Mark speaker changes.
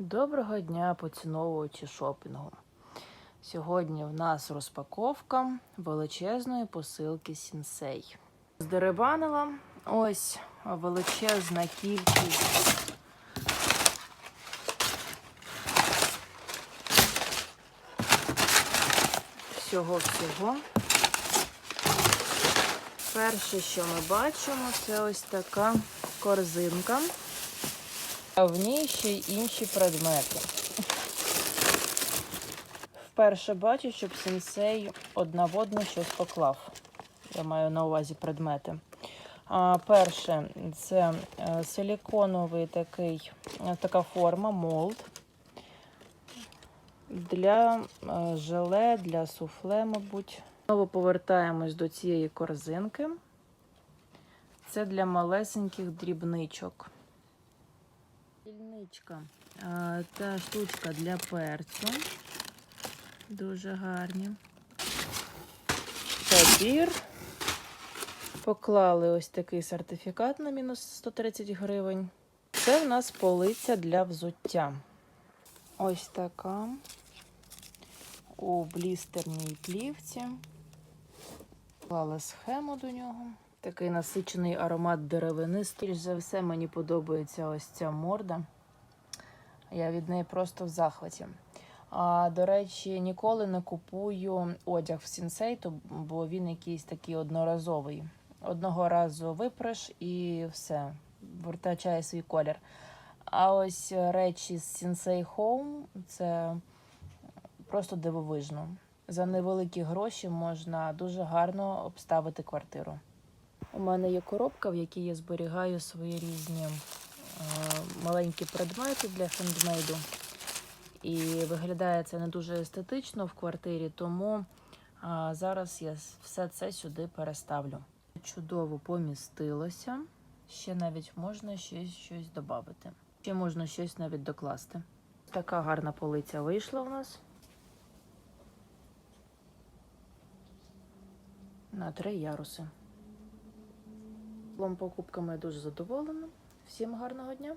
Speaker 1: Доброго дня, поціновувачі шопінгу. Сьогодні в нас розпаковка величезної посилки Сінсей. Здеребанила ось величезна кількість всього-всього. Перше, що ми бачимо, це ось така корзинка. А в ній ще й інші предмети. Вперше бачу, щоб сенсей одна в щось поклав. Я маю на увазі предмети. А, перше, це е, силіконовий такий, е, така форма, молд. Для е, желе, для суфле, мабуть. Знову повертаємось до цієї корзинки. Це для малесеньких дрібничок. Дільничка. А, Та штучка для перцю. Дуже гарні. Папір. Поклали ось такий сертифікат на мінус 130 гривень. Це в нас полиця для взуття. Ось така. У блістерній плівці. Поклала схему до нього. Такий насичений аромат деревини. Скоріш за все, мені подобається ось ця морда. Я від неї просто в захваті. А, до речі, ніколи не купую одяг в сінсейту, бо він якийсь такий одноразовий. Одного разу випреш і все, втрачає свій колір. А ось речі з Sensei Home це просто дивовижно. За невеликі гроші можна дуже гарно обставити квартиру. У мене є коробка, в якій я зберігаю свої різні е, маленькі предмети для хендмейду. І виглядає це не дуже естетично в квартирі, тому зараз я все це сюди переставлю. Чудово помістилося. Ще навіть можна щось, щось додати. Ще можна щось навіть докласти. Така гарна полиця вийшла у нас. На три яруси. Загалом покупками дуже задоволена. Всім гарного дня!